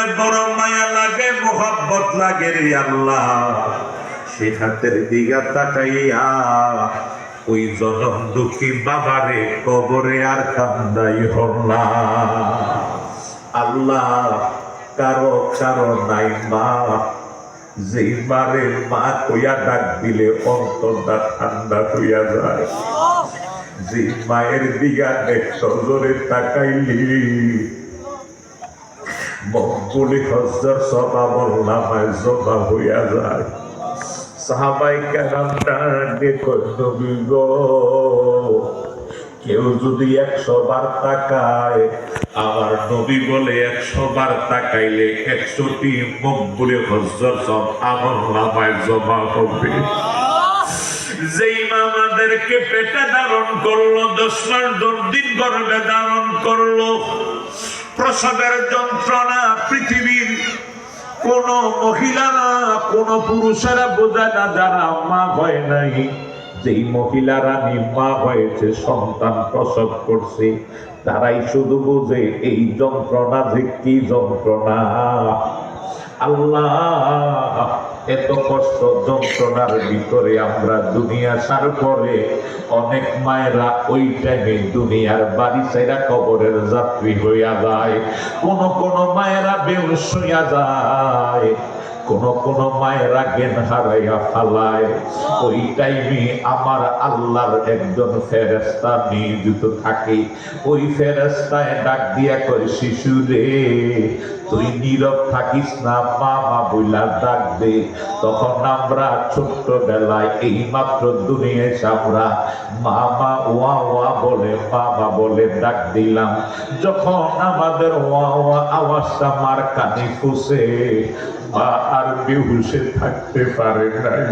বলে বড় মায়া লাগে মোহাব্বত লাগে রে আল্লাহ। সে হাতের দিঘা তাকাইয়া ওই জনম দুঃখী বাবারে কবরে আর কান্দাই হল্লা আল্লাহ কারও কারও নাই মা। যেই মারে মা কইয়া ডাক দিলে অন্তরটা ঠান্ডা হইয়া যায়। যে মায়ের দিঘা দেখত জোরে তাকাইলি মকবুলি হজ্জর সবাবল নামায় জমা হইয়া যায়। সাহাবাই কেরাম ডাকে কেউ যদি একশো বার তাকায়, আমার নবী বলে একশো বার তাকাইলে একশোটি মকবুলি হজ্জর সব আমল নামায় জমা হবে। যেই মা আমাদেরকে পেটে ধারণ করল দশ মাস দশ দিন গর্ভে ধারণ করল প্রসবের যন্ত্রণা পৃথিবীর। কোন মহিলারা কোন পুরুষেরা বোঝায় না যারা মা হয় নাই। যেই মহিলারা মা হয়েছে, সন্তান প্রসব করছে, তারাই শুধু বোঝে এই যন্ত্রণা যে কি যন্ত্রণা। আল্লাহ! এত কষ্ট, যন্ত্রণার ভিতরে আমরা দুনিয়া সার পরে অনেক মায়েরা ওই টাইমে দুনিয়ার বাড়ি সেরা কবরের যাত্রী হইয়া যায়। কোন কোন মায়েরা বেউস হইয়া যায়। কোন কোন মায়েরা জ্ঞান হারাইয়া ফালায়। ওই টাইমে আমার আল্লাহর একজন ফেরেস্তা নিয়োজিত থাকে। ওই ফেরেস্তায় ডাক দিয়া কয়, শিশু রে, তুই নীরব থাকিস না মা মা বইলা ডাক দে। তখন আমরা ছোট্ট বেলায় এই মাত্র দুনিয়ায় আমরা মা মা ওয়া ওয়া বলে, বাবা বলে ডাক দিলাম। যখন আমাদের ওয়া ওয়া আওয়াজটা মার কানে ফুসে, মা আর বেহুশে থাকতে পারে নাই।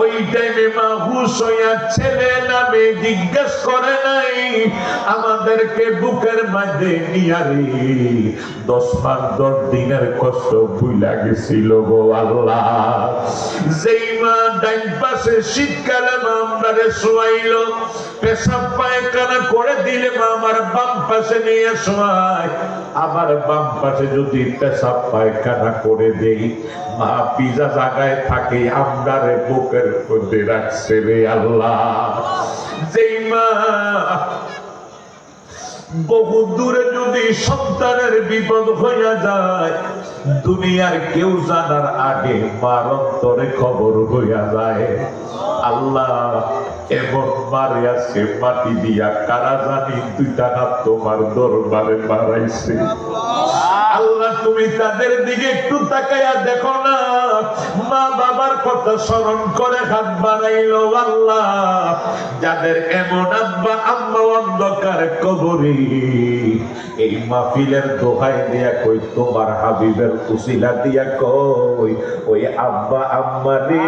ওই টাইমে মা হুশ হইয়া ছেলে নামে জিজ্ঞেস করে নাই, আমাদেরকে বুকের মাঝে নিয়ারি দশ মাস দশ দিনের কষ্ট ভুলা গেছিল গো আল্লাহ। যেই মা ডাইন পাশে শীতকালে মা আমারে শোয়াইল, পেশাব পায়খানা করে দিলে মা আমার বাম পাশে নিয়ে শোয়ায়। আবার বাম পাশে যদি পেশাব পায়খানা করে দেই মা পিজা থাকে বুকের মধ্যে রাখছে রে আল্লাহ। যেই মা বহু দূরে যদি সন্তানের বিপদ হইয়া যায়, দুনিয়ার কেউ জানার আগে মার খবর হইয়া যায়। আল্লাহ, এমন মারে আজকে মাটি দিয়া কারা জানি দুইটা হাত তোমার দরবারে বাড়াইছে। আল্লাহ, তুমি তাদের দিকে একটু তাকাইয়া দেখো না। মা বাবার কথা স্মরণ করে হাত বানাইলো আল্লাহ। যাদের এমন আব্বা আম্মা অন্ধকার কবরে এই মাহফিলের দোহাই দিয়া কই তোমার হাবিবের উসিলা দিয়া কই ওই আব্বা আম্মা রে।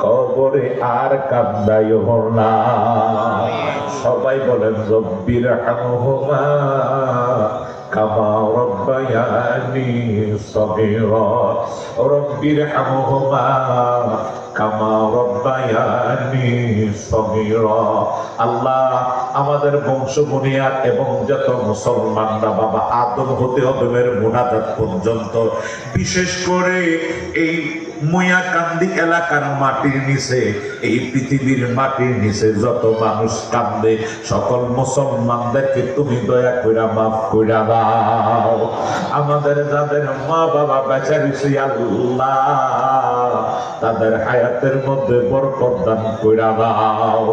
কবরে আর কান্দাই না সবাই বলেন রব্বির হামহুমা কামা রব্বায়ানি সগীরা রব্বির হামহুমা আল্লাহ আমাদের বংশ বুনিয়াদ এবং যত মুসলমানরা বাবা আদম হতে হবে মুনাজাত পর্যন্ত, বিশেষ করে এই মুয়াকান্দি এলাকার মাটির নিচে, এই পৃথিবীর মাটির নিচে যত মানুষ কান্দে, সকল মুসলমানদেরকে তুমি দয়া কইরা মাফ কইরা দাও। আমাদের যাদের মা বাবা বেঁচে রয়েছে, আল্লাহ তাদের হায়াতের মধ্যে বরকত দান কইরা দাও।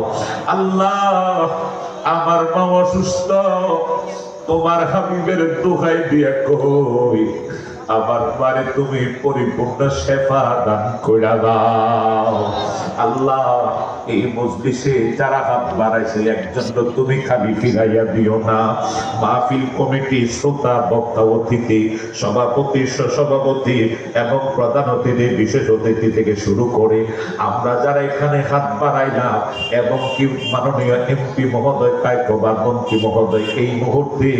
আল্লাহ, আমার মা অসুস্থ, তোমার হাবিবের দোহাই দিয়ে কই? আমার মারে তুমি পরিপূর্ণ শেফা দান কইরা দাও। আল্লাহ, এই মজলিসে যারা হাত বাড়াইছে, একজন তো তুমি খালি ফিরাইয়া দিও না। মাহফিল কমিটি শ্রোতা, বক্তা, অতিথি, সভাপতি সভাপতি এবং প্রধান অতিথি, বিশেষ অতিথি থেকে শুরু করে আমরা যারা এখানে হাত বাড়াইলাম এবং কি মাননীয় এমপি মহোদয় কায়কবাদ মন্ত্রী মহোদয়, এই মুহূর্তে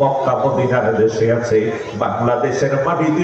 মক্কা, মদিনার দেশে আছে। বাংলাদেশের la